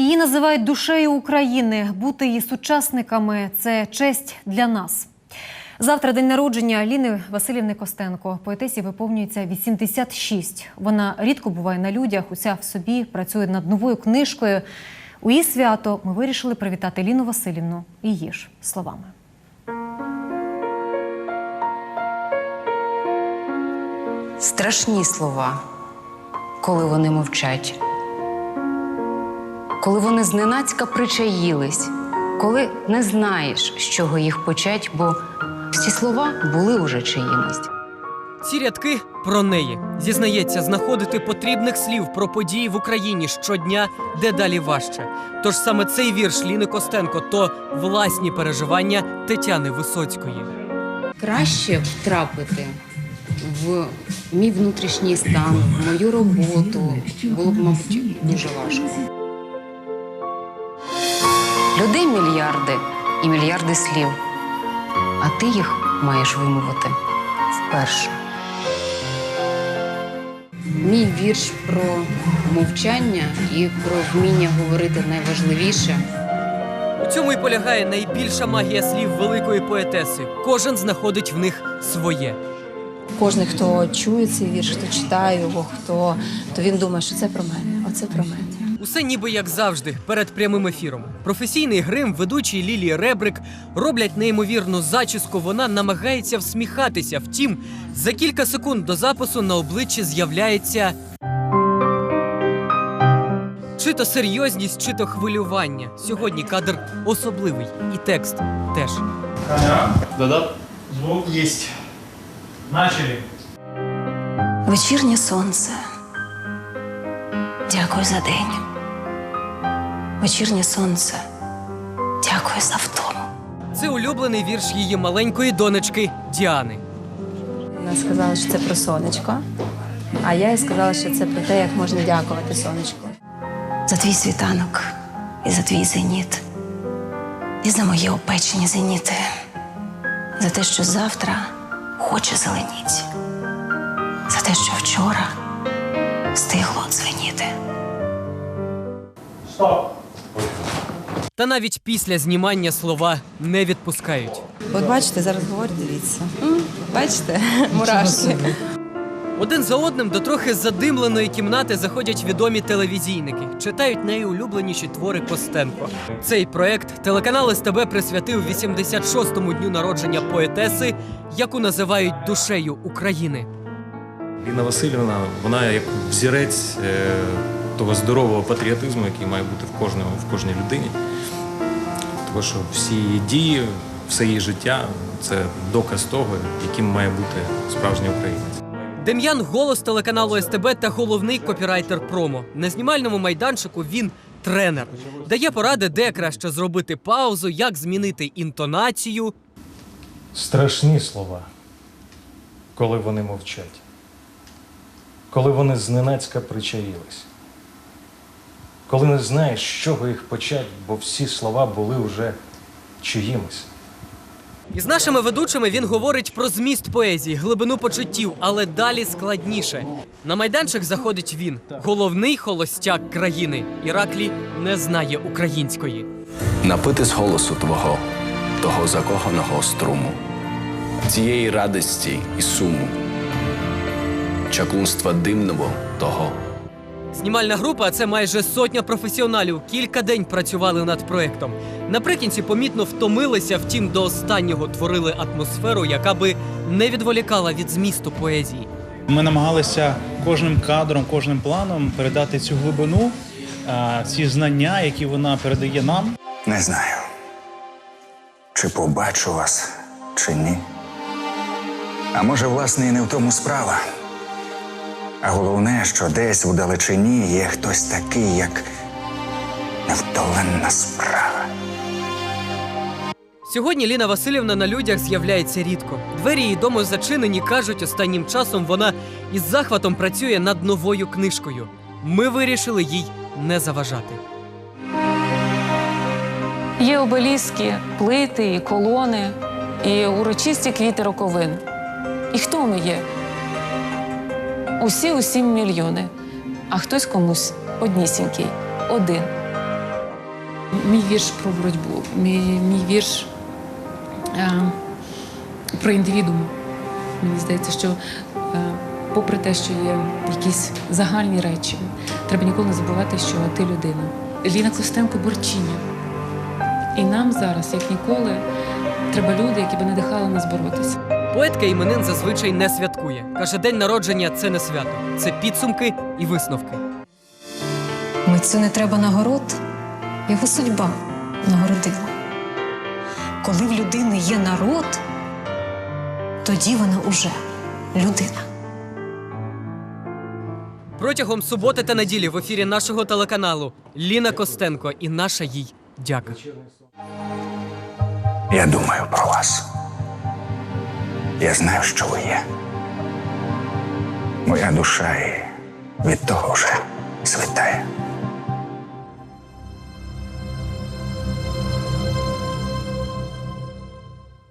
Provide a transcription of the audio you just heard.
Її називають душею України. Бути її сучасниками це честь для нас. Завтра день народження Ліни Васильівни Костенко. Поетесі виповнюється 86. Вона рідко буває на людях, уся в собі працює над новою книжкою. У її свято ми вирішили привітати Ліну Васильівну її ж словами. Страшні слова, коли вони мовчать, коли вони зненацька причаїлись, коли не знаєш, з чого їх почать, бо ці слова були уже чиїмось. Ці рядки про неї зізнається, знаходити потрібних слів про події в Україні щодня дедалі важче. Тож саме цей вірш Ліни Костенко то власні переживання Тетяни Висоцької. Краще втрапити в мій внутрішній стан, в мою роботу було б, мабуть, дуже важко. Людей мільярди і мільярди слів, а ти їх маєш вимовити вперше. Мій вірш про мовчання і про вміння говорити найважливіше. У цьому і полягає найбільша магія слів великої поетеси. Кожен знаходить в них своє. Кожен, хто чує цей вірш, хто читає його, хто то він думає, що це про мене, оце про мене. Усе ніби як завжди, перед прямим ефіром. Професійний грим, ведучий Лілії Ребрик роблять неймовірну зачіску. Вона намагається всміхатися. Втім, за кілька секунд до запису на обличчі з'являється. Чи то серйозність, чи то хвилювання. Сьогодні кадр особливий, і текст теж. Да-да. Звук есть. Начали. Вечірнє сонце. Дякую за день. Вечірнє сонце. Дякую за втому. Це улюблений вірш її маленької донечки Діани. Вона сказала, що це про сонечко. А я їй сказала, що це про те, як можна дякувати сонечку. За твій світанок і за твій зеніт. І за мої опечені зеніти. За те, що завтра хоче зеленіть. За те, що вчора стигло дзвеніти. Стоп. Та навіть після знімання слова не відпускають. От бачите, зараз говорю, дивіться. М, Бачите, мурашки. Один за одним до трохи задимленої кімнати заходять відомі телевізійники, читають найулюбленіші твори Костенко. Цей проект телеканал СТБ присвятив 86-му дню народження поетеси, яку називають душею України. Ліна Васильівна, вона як взірець е, того здорового патріотизму, який має бути в кожному, в кожній людині. Тому що всі її дії, все її життя це доказ того, яким має бути справжній українець. Дем'ян голос телеканалу СТБ та головний копірайтер промо. На знімальному майданчику він тренер. Дає поради, де краще зробити паузу, як змінити інтонацію. Страшні слова, коли вони мовчать, коли вони зненацька причаїлись, коли не знаєш, з чого їх почать, бо всі слова були вже чиїмось. Із нашими ведучими він говорить про зміст поезії, глибину почуттів, але далі складніше. На майданчик заходить він, головний холостяк країни. Іраклі не знає української. напити з голосу твого, того закоханого струму, цієї радості і суму, чаклунства димного того. Знімальна група це майже сотня професіоналів. Кілька день працювали над проектом. Наприкінці помітно втомилися, втім, до останнього творили атмосферу, яка би не відволікала від змісту поезії. Ми намагалися кожним кадром, кожним планом передати цю глибину, ці знання, які вона передає нам. Не знаю, чи побачу вас, чи ні. А може, власне, і не в тому справа. А головне, що десь в далечині є хтось такий, як невдоленна справа. Сьогодні Ліна Васильівна на людях з'являється рідко. Двері її дому зачинені. кажуть, останнім часом вона із захватом працює над новою книжкою. Ми вирішили їй не заважати. Є обеліски, плити, і колони, і урочисті квіти роковин. І хто ми є? Усі усім мільйони, а хтось комусь однісінький, один. Мій вірш про боротьбу, мій, мій вірш е, про індивідуум. Мені здається, що е, попри те, що є якісь загальні речі, треба ніколи не забувати, що ти людина. Ліна Костенко борчиня. І нам зараз, як ніколи, треба люди, які би надихали нас боротися. Поетка іменин зазвичай не святкує. Каже, день народження це не свято, це підсумки і висновки. Митцю не треба нагород, його судьба нагородила. Коли в людини є народ, тоді вона уже людина. Протягом суботи та неділі в ефірі нашого телеканалу Ліна Костенко і наша їй дяка. Я думаю про вас. Я знаю, що ви є. Моя душа і від того вже світає.